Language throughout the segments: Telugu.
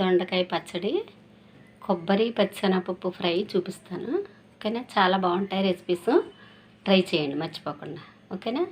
దొండకాయ పచ్చడి కొబ్బరి పచ్చనపప్పు ఫ్రై చూపిస్తాను. ఓకేనా? చాలా బాగుంటాయి రెసిపీస్ ట్రై చేయండి మర్చిపోకుండా. ఓకేనా?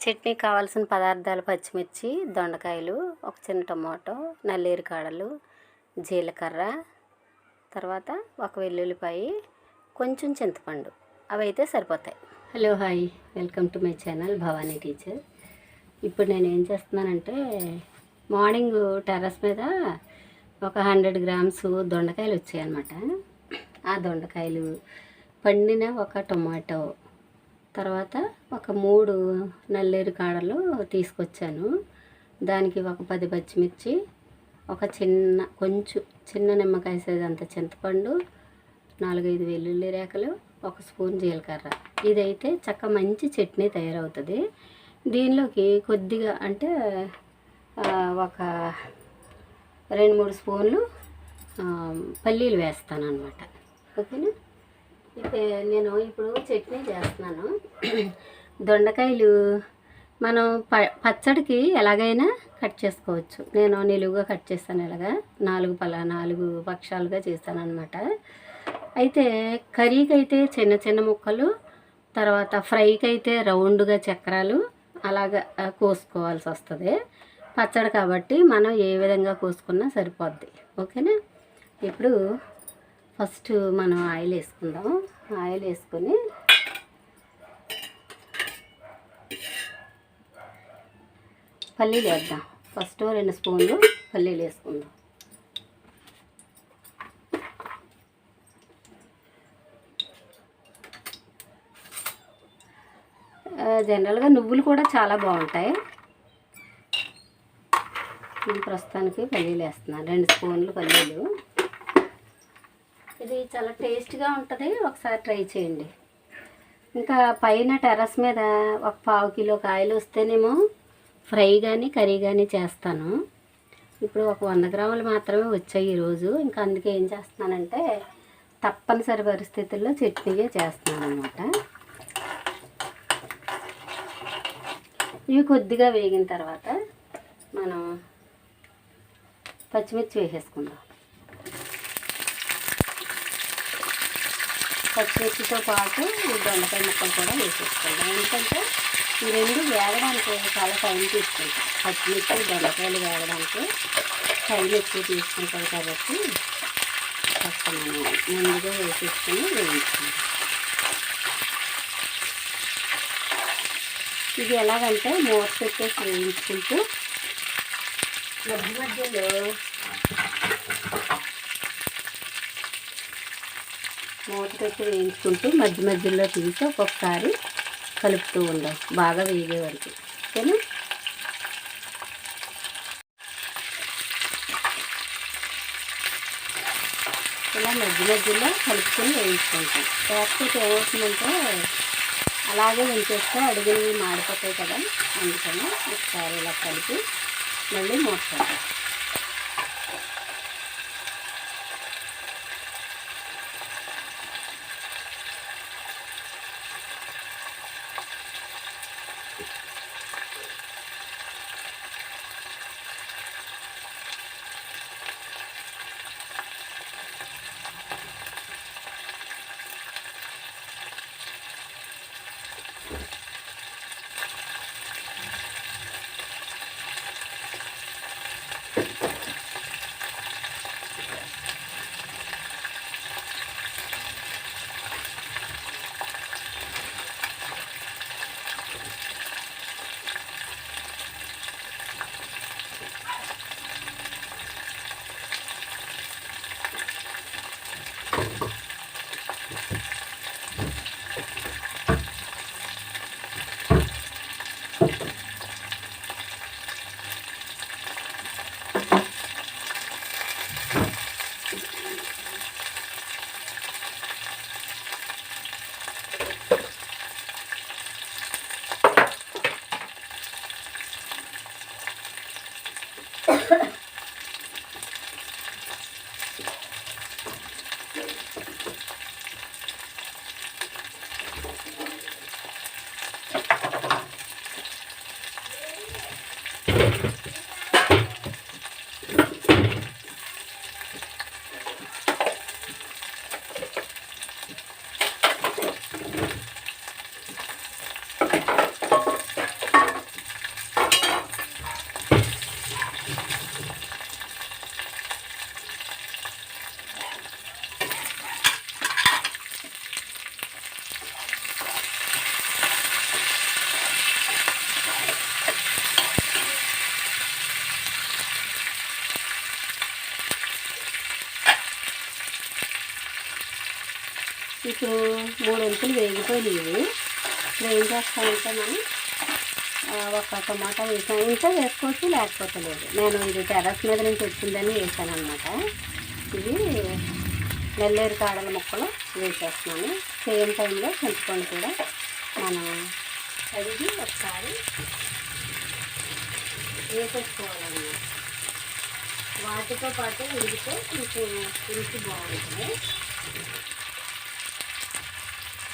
చట్నీ కావాల్సిన పదార్థాలు పచ్చిమిర్చి దొండకాయలు ఒక చిన్న టమాటో నల్లేరు కాడలు జీలకర్ర తర్వాత ఒక వెల్లుల్లిపాయ కొంచెం చింతపండు. అవి అయితే సరిపోతాయి. Hello hi welcome to my channel Bhavani teacher. ఇప్పుడు నేను ఏం చేస్తున్నానంటే మార్నింగ్ టెర్రస్ మీద ఒక హండ్రెడ్ గ్రామ్స్ దొండకాయలు వచ్చాయన్నమాట. ఆ దొండకాయలు పండిన ఒక టొమాటో తర్వాత ఒక మూడు నల్లేరు కాడలు తీసుకొచ్చాను. దానికి ఒక పది పచ్చిమిర్చి ఒక చిన్న కొంచెం చిన్న నిమ్మకాయ సైజ్ అంత చింతపండు నాలుగైదు వెల్లుల్లి రేఖలు ఒక స్పూన్ జీలకర్ర. ఇదైతే చక్క మంచి చట్నీ తయారవుతుంది. దీనిలోకి కొద్దిగా అంటే ఒక రెండు మూడు స్పూన్లు పల్లీలు వేస్తాను అనమాట ఓకేనా? ఇప్పుడు నేను ఇప్పుడు చట్నీ చేస్తున్నాను. దొండకాయలు మనం ప పచ్చడికి ఎలాగైనా కట్ చేసుకోవచ్చు. నేను నిలువుగా కట్ చేస్తాను ఇలాగా. నాలుగు పలా నాలుగు పక్షాలుగా చేస్తాను అనమాట అయితే కర్రీకి అయితే చిన్న చిన్న ముక్కలు తర్వాత ఫ్రైకి అయితే రౌండ్గా చక్రాలు అలాగా కోసుకోవాల్సి వస్తుంది పచ్చడి కాబట్టి మనం ఏ విధంగా కోసుకున్నా సరిపోద్ది. ఓకేనా? ఇప్పుడు ఫస్ట్ మనం ఆయిల్ వేసుకుందాం. ఆయిల్ వేసుకొని పల్లీలు వేద్దాం ఫస్ట్ రెండు స్పూన్లు పల్లీలు వేసుకుందాం ఆ, జనరల్గా నువ్వులు కూడా చాలా బాగుంటాయి. నేను ప్రస్తుతానికి పల్లీలు వేస్తున్నాను. రెండు స్పూన్లు పల్లీలు. ఇది చాలా టేస్ట్గా ఉంటుంది. ఒకసారి ట్రై చేయండి. ఇంకా పైన టెర్రస్ మీద ఒక పావు కిలో కాయలు వస్తేనేమో ఫ్రై కానీ కర్రీ కానీ చేస్తాను. ఇప్పుడు ఒక వంద గ్రాములు మాత్రమే వచ్చాయి ఈరోజు. ఇంకా అందుకే ఏం చేస్తున్నానంటే తప్పనిసరి పరిస్థితుల్లో చట్నీగా చేస్తున్నాను అనమాట ఇవి కొద్దిగా వేగిన తర్వాత మనం పచ్చిమిర్చి వేసేసుకుందాం. పచ్చిమిర్చితో పాటు ఈ దొండకాయ ముక్కలు కూడా వేసేసుకుందాం. ఎందుకంటే ఈ రెండు వేగడానికి చాలా టైం తీసుకుంటాం పచ్చిమిర్చి దొండకాయలు వేగడానికి టైం ఎక్కువ తీసుకుంటాం కాబట్టి కాస్త ముందుగా వేసేసుకుని వేయించుకుంటాం ఇది ఎలాగంటే మూత పెట్టేసి వేయించుకుంటూ. మధ్య మధ్యలో మూత పెట్టి వేయించుకుంటూ మధ్య మధ్యలో తీసి ఒక్కొక్కసారి కలుపుతూ ఉందాం బాగా వేగే వరకు. ఓకేనా? ఇలా మధ్య మధ్యలో కలుపుకొని వేయించుకుంటాం. లేకపోతే ఏమవుతుందంటే అలాగే ఉంచేస్తే అడుగులు మాడిపోతాయి కదా అందుకని ఒకసారి ఇలా కలిపి మళ్ళీ మూసుకుంటాం ఇప్పుడు మూడు వంతులు వేగిపోయినాయి. ఇప్పుడు ఏం చేస్తామంటే మనం ఒక టమాటా వేసాను ఇంకా వేసుకోవచ్చు లేకపోతే లేదు. నేను ఇది టెరస్ మీద నుంచి వచ్చిందని వేసాను అనమాట ఇది నెల్లేరు కాడల ముక్కలు వేసేస్తున్నాను. సేమ్ టైంలో చింతపండు కూడా మనం కడిగి ఒకసారి వేసేసుకోవాలన్నమాట. వాటితో పాటు ఉడికితే కొంచెం రుచి బాగుంటుంది.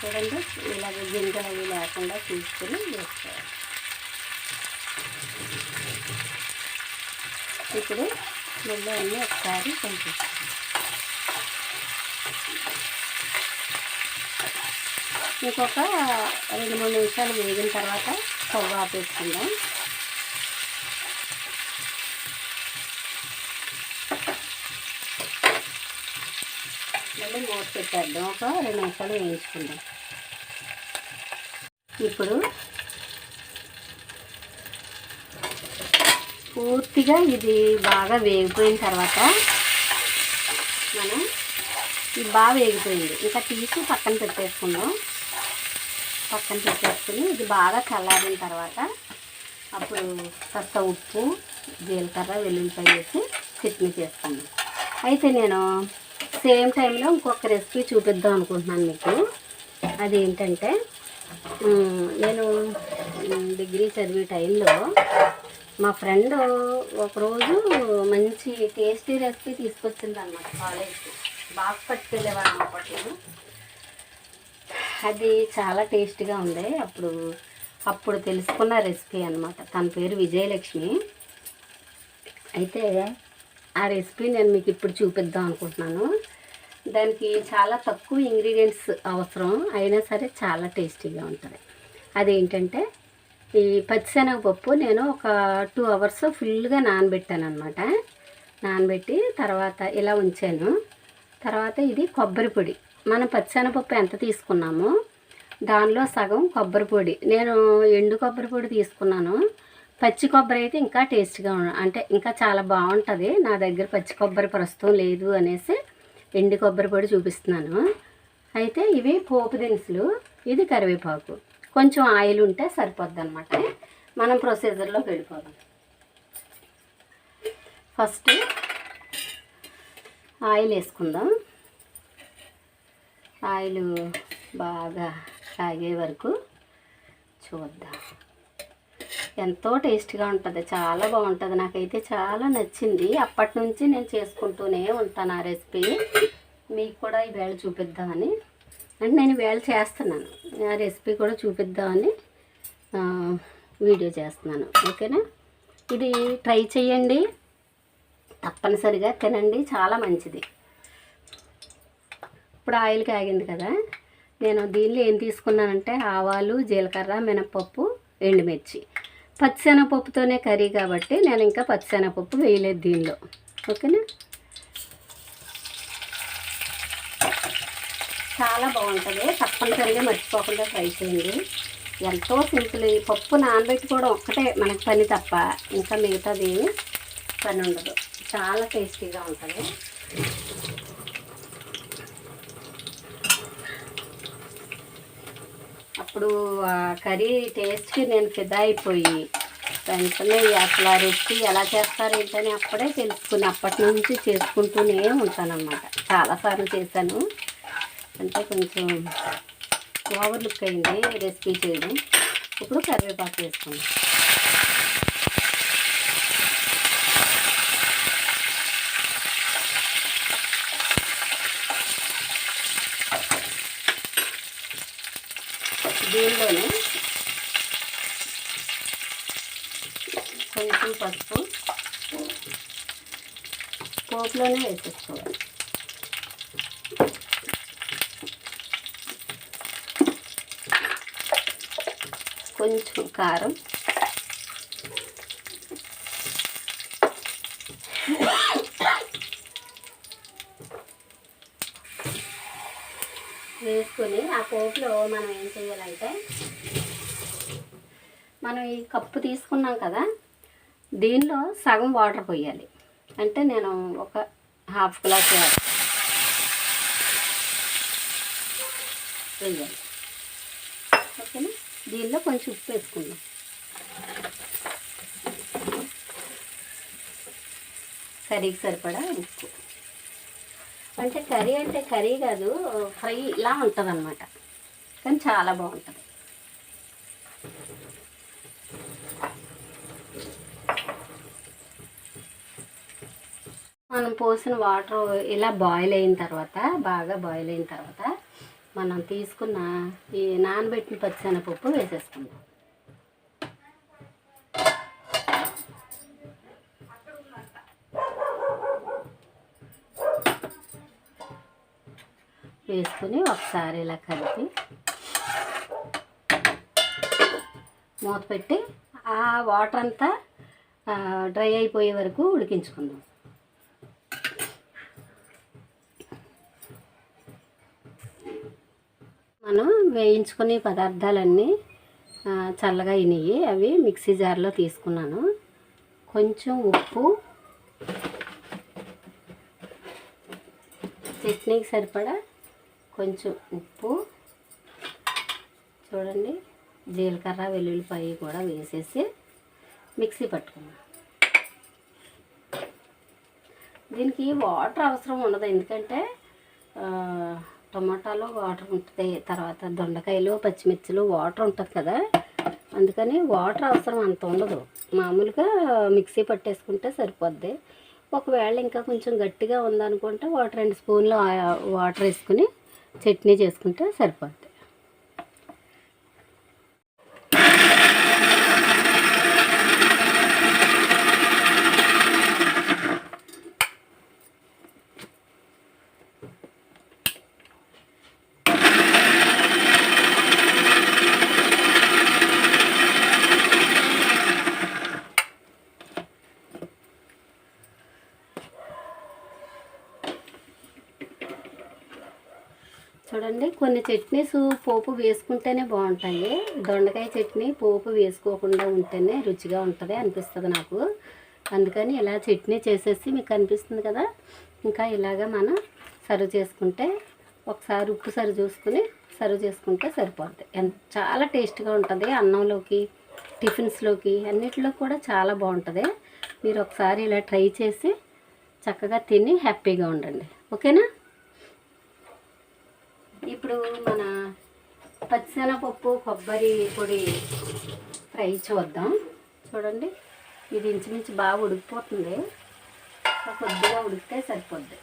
చూడండి. ఇలాగ గింజలు అవి లేకుండా తీసుకుని వేసుకోవాలి. ఇప్పుడు మళ్ళీ అన్నీ ఒకసారి పంపిస్తాం ఇంకొక రెండు మూడు నిమిషాలు వేగిన తర్వాత కొవ్వ ఆపేసుకుందాం. మళ్ళీ మూత పెట్టేద్దాం. ఒక రెండు నిమిషాలు వేయించుకుందాం. ఇప్పుడు పూర్తిగా ఇది బాగా వేగిపోయిన తర్వాత మనం ఇది బాగా వేగిపోయింది. ఇంకా తీసి పక్కన పెట్టేసుకుందాం. పక్కన పెట్టేసుకుని ఇది బాగా చల్లారిన తర్వాత అప్పుడు కాస్త ఉప్పు జీలకర్ర వెల్లుల్లిపాయ వేసి చట్నీ చేసుకుందాం. అయితే నేను సేమ్ టైంలో ఇంకొక రెసిపీ చూపిద్దాం అనుకుంటున్నాను మీకు. అదేంటంటే నేను డిగ్రీ చదివే టైంలో మా ఫ్రెండ్ ఒకరోజు మంచి టేస్టీ రెసిపీ తీసుకొచ్చింది అనమాట కాలేజ్కి. బాగా పట్టుకెళ్ళేవాళ్ళం అప్పట్లో. అది చాలా టేస్టీగా ఉంది. అప్పుడు అప్పుడు తెలుసుకున్న రెసిపీ అనమాట తన పేరు విజయలక్ష్మి. అయితే ఆ రెసిపీ నేను మీకు ఇప్పుడు చూపిద్దాం అనుకుంటున్నాను. దానికి చాలా తక్కువ ఇంగ్రీడియంట్స్ అవసరం అయినా సరే చాలా టేస్టీగా ఉంటుంది. అదేంటంటే ఈ పచ్చిశనగపప్పు నేను ఒక టూ అవర్స్ ఫుల్గా నానబెట్టాను అనమాట నానబెట్టి తర్వాత ఇలా ఉంచాను. తర్వాత ఇది కొబ్బరి పొడి. మనం పచ్చిశనగపప్పు ఎంత తీసుకున్నామో దానిలో సగం కొబ్బరి పొడి. నేను ఎండు కొబ్బరి పొడి తీసుకున్నాను. పచ్చి కొబ్బరి అయితే ఇంకా టేస్ట్గా అంటే ఇంకా చాలా బాగుంటుంది. నా దగ్గర పచ్చి కొబ్బరి ప్రస్తుతం లేదు అనేసి ఎండు కొబ్బరి పొడి చూపిస్తున్నాను. అయితే ఇవి పోపు దినుసులు ఇది కరివేపాకు. కొంచెం ఆయిల్ ఉంటే సరిపోద్ది అనమాట మనం ప్రొసీజర్లోకి వెళ్ళిపోదాం. ఫస్ట్ ఆయిల్ వేసుకుందాం. ఆయిల్ బాగా కాగే వరకు చూద్దాం. ఎంతో టేస్ట్గా ఉంటుంది. చాలా బాగుంటుంది. నాకైతే చాలా నచ్చింది. అప్పటి నుంచి నేను చేసుకుంటూనే ఉంటాను ఆ రెసిపీ. మీకు కూడా ఈవేళ చూపిద్దామని. అంటే నేను ఈవేళ చేస్తున్నాను. ఆ రెసిపీ కూడా చూపిద్దామని వీడియో చేస్తున్నాను. ఓకేనా? ఇది ట్రై చేయండి తప్పనిసరిగా తినండి. చాలా మంచిది. ఇప్పుడు ఆయిల్ కాగింది కదా. నేను దీనిలో ఏం తీసుకున్నానంటే ఆవాలు జీలకర్ర మినపప్పు ఎండుమిర్చి. పచ్చిశనగపప్పుతోనే కర్రీ కాబట్టి నేను ఇంకా పచ్చిశనగపప్పు వేయలేదు దీనిలో. ఓకేనా? చాలా బాగుంటుంది. తప్పనిసరిగా మర్చిపోకుండా ట్రై చేయండి. ఎంతో సింపుల్ ఈ పప్పు నానబెట్టుకోవడం ఒక్కటే మనకి పని తప్ప ఇంకా మిగతాది పని ఉండదు. చాలా టేస్టీగా ఉంటుంది. అప్పుడు ఆ కర్రీ టేస్ట్కి నేను ఫిదా అయిపోయి వెంటనే అసలు ఆ రెసిపీ ఎలా చేస్తారు ఏంటని అప్పుడే తెలుసుకుని అప్పటి నుంచి చేసుకుంటూనే ఉంటానన్నమాట. చాలాసార్లు చేశాను. అంటే కొంచెం ఓవర్ లుక్ అయింది రెసిపీ చేయడం. ఇప్పుడు కరివేపాకు వేసుకున్నాను. దీనిలోనే కొంచెం పసుపు పోపులోనే వేసేసుకోవాలి. కొంచెం కారం వేసుకొని ఆ పోపులో మనం ఏం చేయాలంటే మనం ఈ కప్పు తీసుకున్నాం కదా దీనిలో సగం వాటర్ పోయాలి. అంటే నేను ఒక హాఫ్ గ్లాస్ వేయాలి ఓకేనా? దీనిలో కొంచెం ఉప్పు వేసుకుందాం. కర్రీకి సరిపడా ఉప్పు. అంటే కర్రీ అంటే కర్రీ కాదు ఫ్రై ఇలా ఉంటుంది అనమాట కానీ చాలా బాగుంటుంది. మనం పోసిన వాటర్ ఇలా బాయిల్ అయిన తర్వాత బాగా బాయిల్ అయిన తర్వాత మనం తీసుకున్న ఈ నానబెట్టిన పచ్చిశనగపప్పు వేసేసుకుందాం. వేసుకుని ఒకసారి ఇలా కలిపి మూత పెట్టి ఆ వాటర్ అంతా డ్రై అయిపోయే వరకు ఉడికించుకుందాం. మనం వేయించుకునే పదార్థాలన్నీ చల్లగా అయినాయి. అవి మిక్సీ జార్లో తీసుకున్నాను. కొంచెం ఉప్పు చట్నీకి సరిపడా కొంచెం ఉప్పు చూడండి జీలకర్ర వెల్లుల్లిపాయ కూడా వేసేసి మిక్సీ పట్టుకున్నాం దీనికి వాటర్ అవసరం ఉండదు ఎందుకంటే టమాటాలో వాటర్ ఉంటుంది తర్వాత దొండకాయలు పచ్చిమిర్చిలు వాటర్ ఉంటుంది కదా అందుకని వాటర్ అవసరం అంత ఉండదు. మామూలుగా మిక్సీ పట్టేసుకుంటే సరిపోద్ది. ఒకవేళ ఇంకా కొంచెం గట్టిగా ఉందనుకుంటే వాటర్ రెండు స్పూన్లు వాటర్ వేసుకుని చట్నీ చేసుకుంటే సరిపోద్ది చూడండి కొన్ని చట్నీస్ పోపు వేసుకుంటేనే బాగుంటాయి. దొండకాయ చట్నీ పోపు వేసుకోకుండా ఉంటేనే రుచిగా ఉంటుంది అనిపిస్తుంది నాకు. అందుకని ఇలా చట్నీ చేసేసి మీకు అనిపిస్తుంది కదా? ఇంకా ఇలాగ మనం సర్వ్ చేసుకుంటే ఒకసారి ఉప్పు సరి చూసుకుని సర్వ్ చేసుకుంటే సరిపోద్ది. చాలా టేస్ట్గా ఉంటుంది అన్నంలోకి టిఫిన్స్లోకి అన్నిటిలో కూడా చాలా బాగుంటుంది. మీరు ఒకసారి ఇలా ట్రై చేసి చక్కగా తిని హ్యాపీగా ఉండండి. ఓకేనా? ఇప్పుడు మన పచ్చిశనగపప్పు కొబ్బరి పొడి ఫ్రై చూద్దాం. చూడండి ఇది ఇంచుమించు బాగా ఉడికిపోతుంది. కొద్దిగా ఉడికితే సరిపోద్ది.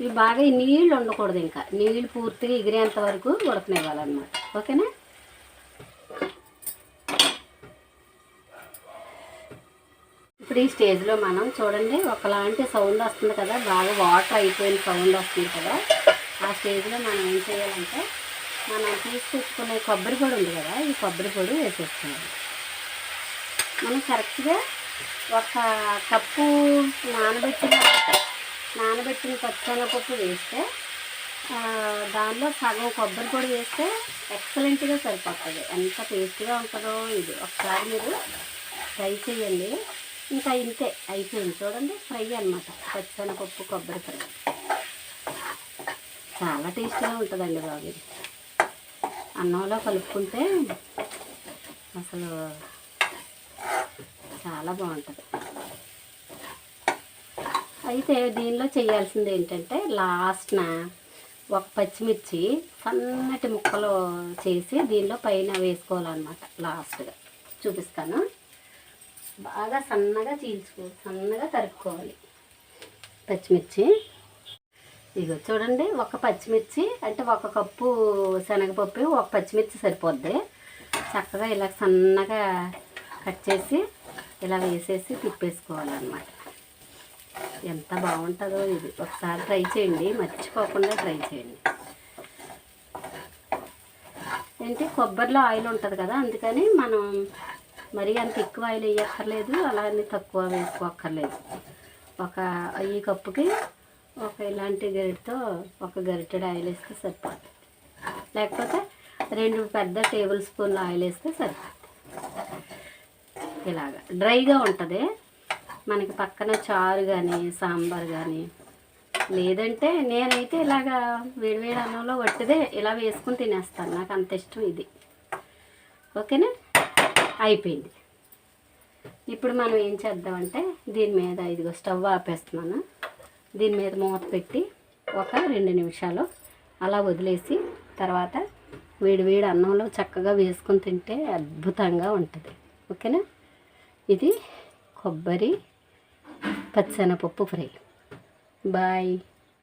ఇవి బాగా నీళ్ళు ఉండకూడదు ఇంకా. నీళ్ళు పూర్తిగా ఎగిరేంత వరకు ఉడకనివ్వాలన్నమాట. ఓకేనా? ఇప్పుడు ఈ స్టేజ్లో మనం చూడండి ఒకలాంటి సౌండ్ వస్తుంది కదా బాగా వాటర్ అయిపోయిన సౌండ్ వస్తుంది కదా. ఆ స్టేజ్లో మనం ఏం చేయాలంటే మనం తీసుకొచ్చుకునే కొబ్బరి పొడి ఉంది కదా ఈ కొబ్బరి పొడి వేసేసుకోవాలి. మనం కరెక్ట్గా ఒక కప్పు నానబెట్టిన నానబెట్టిన పచ్చనపప్పు వేస్తే దానిలో సగం కొబ్బరి పొడి వేస్తే ఎక్సలెంట్గా సరిపోతుంది. ఎంత టేస్ట్గా ఉంటుందో ఇది. ఒకసారి మీరు ట్రై చేయండి. ఇంకా ఇంతే అయిపోయింది చూడండి ఫ్రై అనమాట పచ్చనపప్పు కొబ్బరి ఫ్రై. చాలా టేస్టీగా ఉంటుందండి బాబు ఇది. అన్నంలో కలుపుకుంటే అసలు చాలా బాగుంటుంది. అయితే దీనిలో చేయాల్సింది ఏంటంటే లాస్ట్న ఒక పచ్చిమిర్చి సన్నటి ముక్కలు చేసి దీనిలో పైన వేసుకోవాలన్నమాట లాస్ట్గా. చూపిస్తాను. బాగా సన్నగా చీల్చుకో సన్నగా తరుక్కోవాలి. పచ్చిమిర్చి. ఇగో చూడండి ఒక పచ్చిమిర్చి అంటే ఒక కప్పు శనగపప్పు ఒక పచ్చిమిర్చి సరిపోద్ది. చక్కగా ఇలా సన్నగా కట్ చేసి ఇలా వేసేసి తిప్పేసుకోవాలన్నమాట. ఎంత బాగుంటుందో ఇది. ఒకసారి ట్రై చేయండి మర్చిపోకుండా ట్రై చేయండి. ఏంటి? కొబ్బరిలో ఆయిల్ ఉంటుంది కదా అందుకని మనం మరీ అంత ఎక్కువ ఆయిల్ వేయక్కర్లేదు అలానే తక్కువ వేసుకోక్కర్లేదు. ఒక ఈ కప్పుకి ఒక ఇలాంటి గరిటతో ఒక గరిటెడు ఆయిల్ వేస్తే సరిపోతుంది. లేకపోతే రెండు పెద్ద టేబుల్ స్పూన్ల ఆయిల్ వేస్తే సరిపోతుంది. ఇలాగా. డ్రైగా ఉంటుంది. మనకి పక్కన చారు కానీ సాంబార్ కానీ లేదంటే నేనైతే ఇలాగా వేడివేడి అన్నంలో వట్టిదే ఇలా వేసుకుని తినేస్తాను. నాకు అంత ఇష్టం ఇది. ఓకేనా? అయిపోయింది. ఇప్పుడు మనం ఏం చేద్దామంటే దీని మీద ఇదిగో స్టవ్ ఆపేస్తున్నాను. దీని మీద మూత పెట్టి ఒక రెండు నిమిషాలు అలా వదిలేసి తర్వాత వేడి వేడి అన్నంలో చక్కగా వేసుకొని తింటే అద్భుతంగా ఉంటుంది. ఓకేనా? ఇది కొబ్బరి పచ్చనపప్పు ఫ్రై. బాయ్.